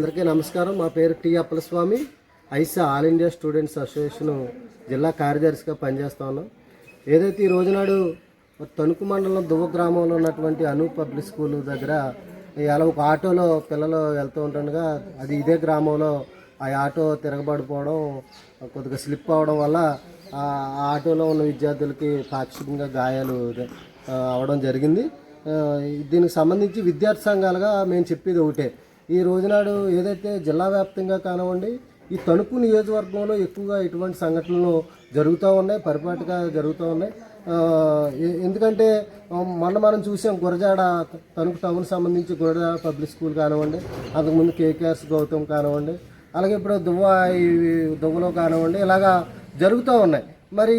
అందరికీ నమస్కారం. మా పేరు T Appalaswamy. AISA All India Students Association జిల్లా కార్యదర్శిగా పనిచేస్తా ఉన్నాం. ఏదైతే ఈ రోజునాడు తణుకు మండలం దువ్వ గ్రామంలో ఉన్నటువంటి అను పబ్లిక్ స్కూల్ దగ్గర ఇలా ఒక ఆటోలో పిల్లలు వెళ్తూ ఉంటుండగా అది ఇదే గ్రామంలో ఆ ఆటో తిరగబడిపోవడం కొద్దిగా స్లిప్ అవడం వల్ల ఆ ఆటోలో ఉన్న విద్యార్థులకి పాక్షికంగా గాయాలు అవడం జరిగింది. దీనికి సంబంధించి విద్యార్థి సంఘాలుగా మేము చెప్పేది ఒకటే. ఈ రోజునాడు ఏదైతే జిల్లా వ్యాప్తంగా కానివ్వండి ఈ తణుకు నియోజకవర్గంలో ఎక్కువగా ఇటువంటి సంఘటనలు జరుగుతూ ఉన్నాయి పరిపాటిగా జరుగుతూ ఉన్నాయి. ఎందుకంటే మొన్న మనం చూసాం గురజాడ తణుకు టౌన్ సంబంధించి గురజాడ పబ్లిక్ స్కూల్ కానివ్వండి అంతకుముందు కేకేఆర్స్ గౌతమ్ కానివ్వండి అలాగే ఇప్పుడు దువ్వ ఈ దువ్వలో కానివ్వండి ఇలాగా జరుగుతూ ఉన్నాయి. మరి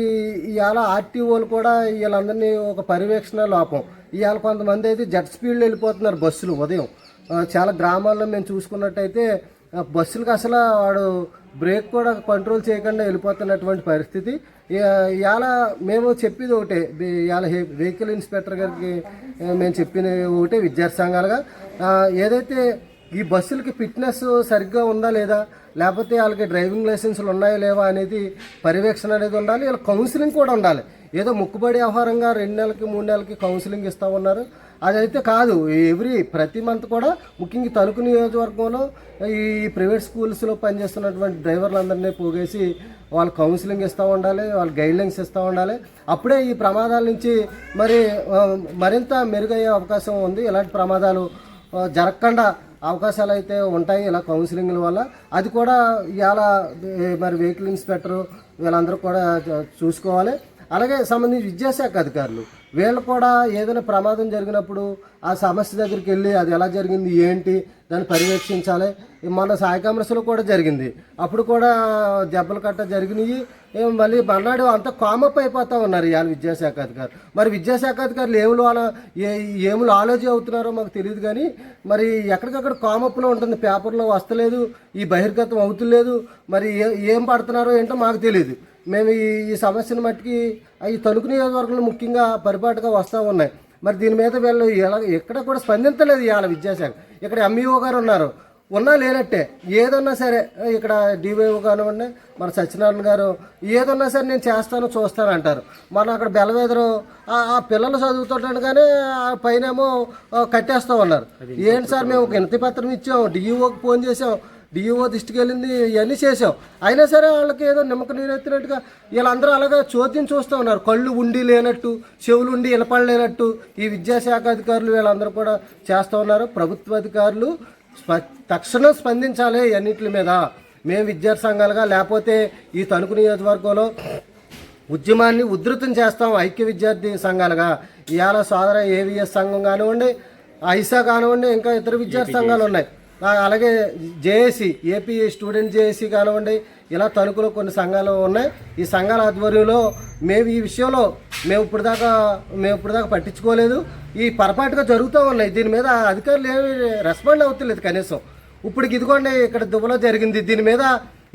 ఇవాళ ఆర్టీఓలు కూడా వీళ్ళందరినీ ఒక పర్యవేక్షణ లోపం. ఇవాళ కొంతమంది అయితే జెట్ స్పీడ్లో వెళ్ళిపోతున్నారు బస్సులు ఉదయం. చాలా గ్రామాల్లో మేము చూసుకున్నట్టయితే బస్సులకు అసలు వాడు బ్రేక్ కూడా కంట్రోల్ చేయకుండా వెళ్ళిపోతున్నటువంటి పరిస్థితి. ఇవాళ మేము చెప్పేది ఒకటే ఇవాళ వెహికల్ ఇన్స్పెక్టర్ గారికి మేము చెప్పిన ఒకటే విద్యార్థి సంఘాలుగా ఏదైతే ఈ బస్సులకి ఫిట్నెస్ సరిగ్గా ఉందా లేదా లేకపోతే వాళ్ళకి డ్రైవింగ్ లైసెన్సులు ఉన్నాయా లేవా అనేది పర్యవేక్షణ అనేది ఉండాలి వీళ్ళ కౌన్సిలింగ్ కూడా ఉండాలి. ఏదో ముక్కుబడి వ్యవహారంగా రెండు నెలలకి మూడు నెలలకి కౌన్సిలింగ్ ఇస్తా ఉన్నారు. అదైతే కాదు ఎవ్రీ ప్రతి మంత్ కూడా ముఖ్యంగా తణుకు నియోజకవర్గంలో ఈ ప్రైవేట్ స్కూల్స్లో పనిచేస్తున్నటువంటి డ్రైవర్లందరినీ పోగేసి వాళ్ళు కౌన్సిలింగ్ ఇస్తూ ఉండాలి వాళ్ళు గైడ్లైన్స్ ఇస్తూ ఉండాలి. అప్పుడే ఈ ప్రమాదాల నుంచి మరి మరింత మెరుగయ్యే అవకాశం ఉంది. ఇలాంటి ప్రమాదాలు జరగకుండా అవకాశాలు అయితే ఉంటాయి ఇలా కౌన్సిలింగ్ల వల్ల. అది కూడా ఇవాళ మరి వెహికల్ ఇన్స్పెక్టరు వీళ్ళందరూ కూడా చూసుకోవాలి. అలాగే సంబంధించి విద్యాశాఖ అధికారులు వీళ్ళు కూడా ఏదైనా ప్రమాదం జరిగినప్పుడు ఆ సమస్య దగ్గరికి వెళ్ళి అది ఎలా జరిగింది ఏంటి దాన్ని పర్యవేక్షించాలి. మన సాయకామరసలో కూడా జరిగింది. అప్పుడు కూడా దెబ్బలు కట్ట జరిగినాయి. మళ్ళీ మర్నాడు అంత కామప్ అయిపోతా ఉన్నారు ఇవాళ విద్యాశాఖ అధికారులు. మరి విద్యాశాఖ అధికారులు ఏములు అలా ఏ ఏములు ఆలోచి అవుతున్నారో మాకు తెలియదు కానీ మరి ఎక్కడికక్కడ కామప్లో ఉంటుంది పేపర్లో వస్తలేదు ఈ బహిర్గతం అవుతులేదు మరి ఏ ఏం పడుతున్నారో ఏంటో మాకు తెలియదు. మేము ఈ ఈ సమస్యను మట్టికి ఈ తణుకు నియోజకవర్గంలో ముఖ్యంగా పరిపాటుగా వస్తూ ఉన్నాయి. మరి దీని మీద వీళ్ళు ఎలా ఎక్కడ కూడా స్పందించలేదు ఇవాళ విద్యాశాఖ. ఇక్కడ ఎంఈఓ గారు ఉన్నారు. ఉన్నా లేనట్టే. ఏదన్నా సరే ఇక్కడ డివైఓ కానివ్వండి మన సత్యనారాయణ గారు. ఏదన్నా సరే నేను చేస్తాను చూస్తాను అంటారు. మన అక్కడ బెల్లవేదరు ఆ పిల్లలు చదువుతుంటాను కానీ ఆ పైనేమో కట్టేస్తూ ఉన్నారు. ఏంటి సార్ మేము ఒక వినతి పత్రం ఇచ్చాం డిఈఓకి ఫోన్ చేసాం డిఈఓ దృష్టికి వెళ్ళింది ఇవన్నీ చేసాం అయినా సరే వాళ్ళకి ఏదో నిమ్మక నీరెత్తినట్టుగా వీళ్ళందరూ అలాగే చోద్యం చూస్తూ ఉన్నారు. కళ్ళు ఉండి లేనట్టు చెవులు ఉండి ఇలపడలేనట్టు ఈ విద్యాశాఖ అధికారులు వీళ్ళందరూ కూడా చేస్తూ ఉన్నారు. ప్రభుత్వ అధికారులు స్ప తక్షణం స్పందించాలి అన్నింటి మీద. మేము విద్యార్థి సంఘాలుగా లేకపోతే ఈ తణుకు నియోజకవర్గంలో ఉద్యమాన్ని ఉధృతం చేస్తాం ఐక్య విద్యార్థి సంఘాలుగా. ఇవాళ సోదర ఏవిఎస్ సంఘం కానివ్వండి ఐసా కానివ్వండి ఇంకా ఇతర విద్యార్థి సంఘాలు ఉన్నాయి. అలాగే జేఏసీ ఏపీ స్టూడెంట్ జేఏసీ కానివ్వండి ఇలా తణుకులో కొన్ని సంఘాలు ఉన్నాయి. ఈ సంఘాల ఆధ్వర్యంలో మేము ఈ విషయంలో మేము ఇప్పుడు దాకా మేము ఇప్పుడు దాకా పట్టించుకోలేదు. ఈ పొరపాటుగా జరుగుతూ ఉన్నాయి. దీని మీద అధికారులు ఏమి రెస్పాండ్ అవుతలేదు కనీసం. ఇప్పుడు ఇదిగోండి ఇక్కడ దుబ్బలో జరిగింది. దీని మీద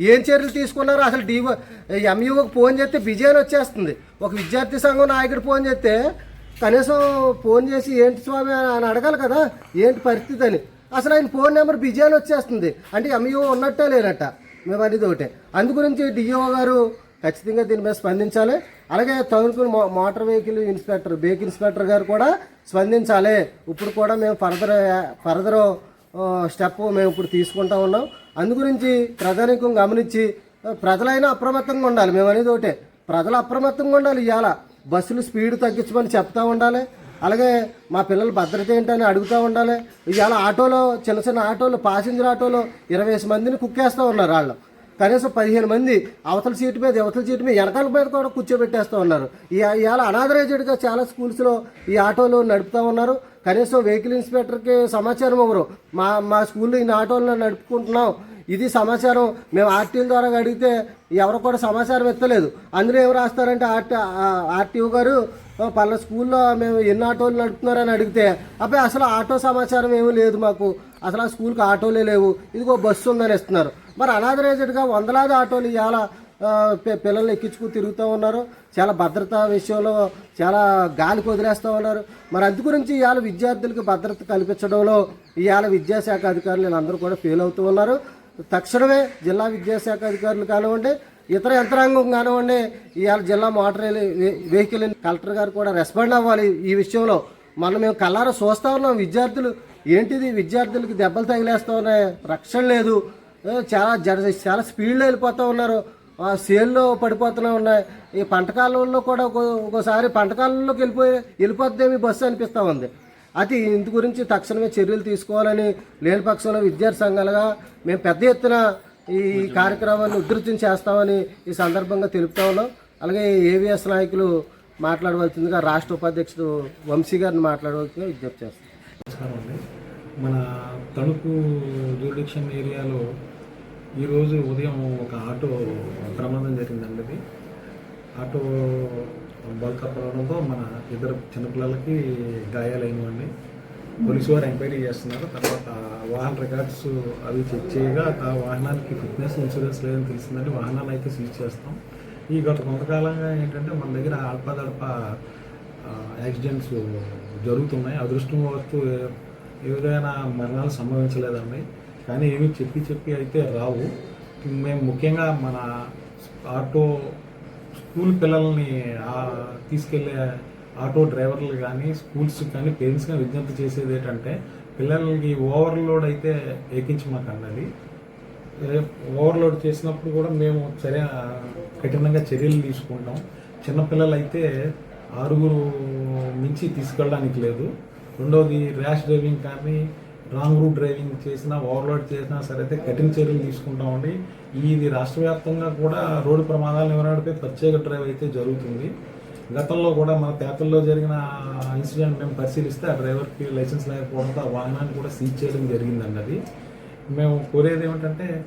ఏం చర్యలు తీసుకున్నారో అసలు డివో ఎంఈఓకి ఫోన్ చేస్తే బిజీ అని వచ్చేస్తుంది. ఒక విద్యార్థి సంఘం నాయకుడు ఫోన్ చేస్తే కనీసం ఫోన్ చేసి ఏంటి స్వామి? అని అడగాలి కదా. ఏంటి పరిస్థితి? అని. అసలు ఆయన ఫోన్ నెంబర్ బిజీ అని వచ్చేస్తుంది. అంటే ఎంఈఓ ఉన్నట్టే లేనట్ట మేము అనేది ఒకటే. అందుగురించి డిఓ గారు ఖచ్చితంగా దీని మీద స్పందించాలి. అలాగే తగులుకుని మో- మోటార్ వెహికల్ ఇన్స్పెక్టర్ బేక్ ఇన్స్పెక్టర్ గారు కూడా స్పందించాలి. ఇప్పుడు కూడా మేము ఫర్దర్ ఫర్దర్ స్టెప్ మేము ఇప్పుడు తీసుకుంటా ఉన్నాం. అందుగురించి ప్రధానికం గమనించి ప్రజలైనా అప్రమత్తంగా ఉండాలి. మేము అనేది ఒకటే. ప్రజలు అప్రమత్తంగా ఉండాలి ఇవాళ బస్సులు స్పీడ్ తగ్గించమని చెప్తా ఉండాలి. అలాగే మా పిల్లల భద్రత ఏంటని అడుగుతూ ఉండాలి. ఇవాళ ఆటోలో చిన్న చిన్న ఆటోలు పాసింజర్ ఆటోలో ఇరవై మందిని కుక్కేస్తూ ఉన్నారు వాళ్ళు. కనీసం పదిహేను మంది అవతల సీటు మీద అవతల సీటు మీద వెనకాల మీద కూడా కూర్చోబెట్టేస్తూ ఉన్నారు. ఈ ఇవాళ అనాథరైజ్డ్గా చాలా స్కూల్స్లో ఈ ఆటోలు నడుపుతూ ఉన్నారు. కనీసం వెహికల్ ఇన్స్పెక్టర్కి సమాచారం ఇవ్వరు. మా మా స్కూల్లో ఈ ఆటోలను నడుపుకుంటున్నాం. ఇది సమాచారం మేము ఆర్టీఓ ద్వారా అడిగితే ఎవరు కూడా సమాచారం ఎత్తలేదు. అందులో ఏం రాస్తారంటే ఆర్టీ ఆర్టీఓ గారు పలానా స్కూల్లో మేము ఎన్ని ఆటోలు నడుపుతున్నారని అడిగితే అబ్బాయి అసలు ఆటో సమాచారం ఏమీ లేదు మాకు. అసలు ఆ స్కూల్కి ఆటోలే లేవు. ఇదిగో బస్సు ఉందని ఇస్తున్నారు. మరి అనాథరైజ్డ్గా వందలాది ఆటోలు ఇవాళ పిల్లల్ని ఎక్కించుకు తిరుగుతూ ఉన్నారు. చాలా భద్రతా విషయంలో చాలా గాలికి వదిలేస్తూ ఉన్నారు. మరి అందు గురించి ఇవాళ విద్యార్థులకు భద్రత కల్పించడంలో ఇవాళ విద్యాశాఖ అధికారులు వీళ్ళందరూ కూడా ఫెయిల్ అవుతూ ఉన్నారు. తక్షణమే జిల్లా విద్యాశాఖ అధికారులు కానివ్వండి ఇతర యంత్రాంగం కానివ్వండి ఇవాళ జిల్లా మోటార్ వెహికల్ కలెక్టర్ గారు కూడా రెస్పాండ్ అవ్వాలి ఈ విషయంలో. మనం మేము కల్లారా చూస్తూ ఉన్నాం విద్యార్థులు. ఏంటిది? విద్యార్థులకి దెబ్బలు తగిలేస్తూ ఉన్నాయి. రక్షణ లేదు. చాలా జడ చాలా స్పీడ్లో వెళ్ళిపోతూ ఉన్నారు. సేల్లో పడిపోతూనే ఉన్నాయి. ఈ పంటకాలంలో కూడా ఒక్కో- ఒక్కోసారి పంటకాలంలోకి వెళ్ళిపోయి వెళ్ళిపోద్దేమి బస్సు అనిపిస్తూ ఉంది. అది ఇందు గురించి తక్షణమే చర్యలు తీసుకోవాలని లేని పక్షంలో విద్యార్థి సంఘాలుగా మేము పెద్ద ఎత్తున ఈ కార్యక్రమాన్ని ఉధృతం చేస్తామని ఈ సందర్భంగా తెలుపుతా ఉన్నాం. అలాగే ఏవిఎస్ నాయకులు మాట్లాడవలసిందిగా రాష్ట్ర ఉపాధ్యక్షుడు వంశీ గారిని మాట్లాడవలసిందిగా విజ్ఞప్తి చేస్తాం. నమస్కారం అండి మన తణుకు జ్యూరిడిక్షన్ ఏరియాలో ఈరోజు ఉదయం ఒక ఆటో ప్రమాదం జరిగిందండి అది ఆటో బల్కప్పడంతో మన ఇద్దరు చిన్నపిల్లలకి గాయాలైనవండి. పోలీసు వారు ఎంక్వైరీ చేస్తున్నారు. తర్వాత వాహన రికార్డ్స్ అవి చెక్ చేయగా ఆ వాహనానికి ఫిట్నెస్ ఇన్సూరెన్స్ లేదని తెలిసిందని వాహనాన్ని అయితే సీజ్ చేస్తాం. ఈ గత కొంతకాలంగా ఏంటంటే మన దగ్గర అడపదడప యాక్సిడెంట్స్ జరుగుతున్నాయి. అదృష్టం వస్తూ ఏదైనా మరణాలు సంభవించలేదండి కానీ ఏమి చెప్పి చెప్పి అయితే రావు. మేము ముఖ్యంగా మన ఆటో స్కూల్ పిల్లల్ని తీసుకెళ్ళే తీసుకెళ్ళే ఆటో డ్రైవర్లు కానీ స్కూల్స్ కానీ పేరెంట్స్ కానీ విజ్ఞప్తి చేసేది ఏంటంటే పిల్లలకి ఓవర్లోడ్ అయితే ఎక్కించమాకండి అది ఓవర్లోడ్ చేసినప్పుడు కూడా మేము చర్య కఠినంగా చర్యలు తీసుకుంటాం. చిన్నపిల్లలు అయితే ఆరుగురు మించి తీసుకెళ్ళడానికి లేదు. రెండవది ర్యాష్ డ్రైవింగ్ కానీ రాంగ్ రూట్ డ్రైవింగ్ చేసినా ఓవర్లోడ్ చేసినా సరే అయితే కఠిన చర్యలు తీసుకుంటామండి. ఇది రాష్ట్ర వ్యాప్తంగా కూడా రోడ్డు ప్రమాదాలు నివారణపై ప్రత్యేక డ్రైవ్ అయితే జరుగుతుంది. గతంలో కూడా మన పేపర్లో జరిగిన ఇన్సిడెంట్ మేము పరిశీలిస్తే ఆ డ్రైవర్కి లైసెన్స్ లేకపోవడంతో ఆ వాహనాన్ని కూడా సీజ్ చేయడం జరిగిందండి అది. మేము కోరేది ఏమిటంటే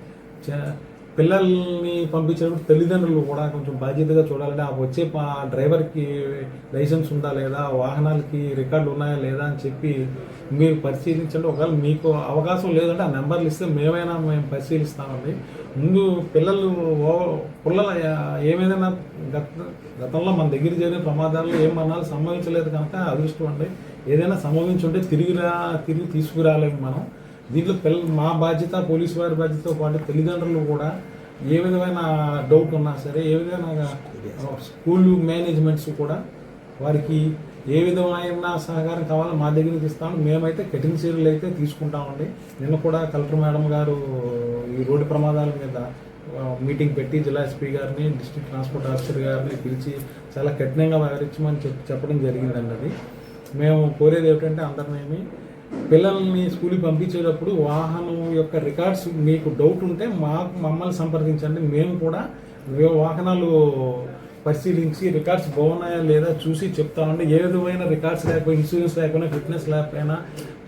చ- పిల్లల్ని పంపించేటప్పుడు తల్లిదండ్రులు కూడా కొంచెం బాధ్యతగా చూడాలంటే ఆ వచ్చే డ్రైవర్కి లైసెన్స్ ఉందా లేదా? వాహనాలకి రికార్డు ఉన్నాయా లేదా? అని చెప్పి మీరు పరిశీలించండి. ఒకవేళ మీకు అవకాశం లేదంటే ఆ నెంబర్లు ఇస్తే మేమైనా మేము పరిశీలిస్తామండి. ముందు పిల్లలు పిల్లల ఏమైనా గత గతంలో మన దగ్గర జరిగిన ప్రమాదాల్లో ఏం సంభవించలేదు కనుక అదృష్టం అండి. ఏదైనా సంభవించుంటే తిరిగి రా తిరిగి తీసుకురాలేము మనం. దీంట్లో పిల్ల మా బాధ్యత పోలీసు వారి బాధ్యతతో పాటు తల్లిదండ్రులు కూడా ఏ విధమైన డౌట్ ఉన్నా సరే ఏ విధమైన స్కూల్ మేనేజ్మెంట్స్ కూడా వారికి ఏ విధమైన సహకారం కావాలో మా దగ్గరికి ఇస్తాము మేమైతే కఠిన చర్యలు అయితే తీసుకుంటామండి. నిన్న కూడా కలెక్టర్ మేడం గారు ఈ రోడ్డు ప్రమాదాల మీద మీటింగ్ పెట్టి జిల్లా ఎస్పీ గారిని డిస్ట్రిక్ట్ ట్రాన్స్పోర్ట్ ఆఫీసర్ గారిని పిలిచి చాలా కఠినంగా వ్యవహరించమని చెప్ చెప్పడం జరిగిందండి అది. మేము కోరేది ఏమిటంటే అందరినేమి పిల్లల్ని స్కూల్కి పంపించేటప్పుడు వాహనం యొక్క రికార్డ్స్ మీకు డౌట్ ఉంటే మాకు మమ్మల్ని సంప్రదించండి. మేము కూడా వాహనాలు పరిశీలించి రికార్డ్స్ బాగున్నాయా లేదా చూసి చెప్తామండి. ఏ విధమైన రికార్డ్స్ లేకపోయినా ఇన్సూరెన్స్ లేకపోయినా ఫిట్నెస్ లేకపోయినా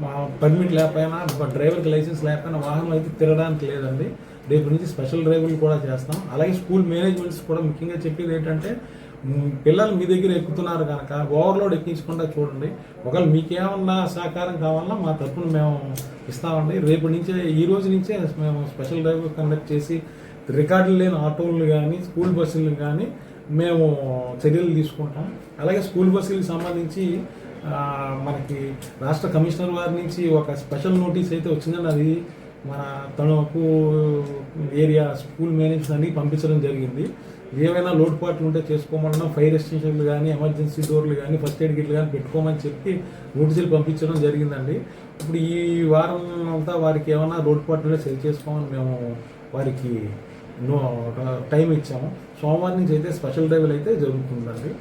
మా పర్మిట్ లేకపోయినా డ్రైవర్కి లైసెన్స్ లేకపోయినా వాహనం అయితే తిరగడానికి లేదండి. రేపు నుంచి స్పెషల్ డ్రైవ్లు కూడా చేస్తాం. అలాగే స్కూల్ మేనేజ్మెంట్స్ కూడా ముఖ్యంగా చెప్పేది ఏంటంటే పిల్లలు మీ దగ్గర ఎక్కుతున్నారు కనుక ఓవర్లోడ్ ఎక్కించకుండా చూడండి. ఒకవేళ మీకేమన్నా సహకారం కావాలన్నా మా తరఫున మేము ఇస్తామండి. రేపు నుంచే ఈ రోజు నుంచే మేము స్పెషల్ డ్రైవ్ కండక్ట్ చేసి రికార్డులు లేని ఆటోలు కానీ స్కూల్ బస్సులు కానీ మేము చర్యలు తీసుకుంటాం. అలాగే స్కూల్ బస్సులకు సంబంధించి మనకి రాష్ట్ర కమిషనర్ వారి నుంచి ఒక స్పెషల్ నోటీస్ అయితే వచ్చిందని అది మన తనకు ఏరియా స్కూల్ మేనేజర్స్ అన్ని పంపించడం జరిగింది. ఏవైనా లోటుపాట్లు ఉంటే చేసుకోమన్నా ఫైర్ ఎక్స్టెన్షన్లు కానీ ఎమర్జెన్సీ డోర్లు కానీ ఫస్ట్ ఎయిడ్ కిట్లు కానీ పెట్టుకోమని చెప్పి నోటీసులు పంపించడం జరిగిందండి. ఇప్పుడు ఈ వారం అంతా వారికి ఏమైనా లోటుపాట్లు ఉంటే సరి చేసుకోమని మేము వారికి నో టైం ఇచ్చాము. సోమవారం నుంచి అయితే స్పెషల్ డ్రైవ్లు అయితే జరుగుతుందండి.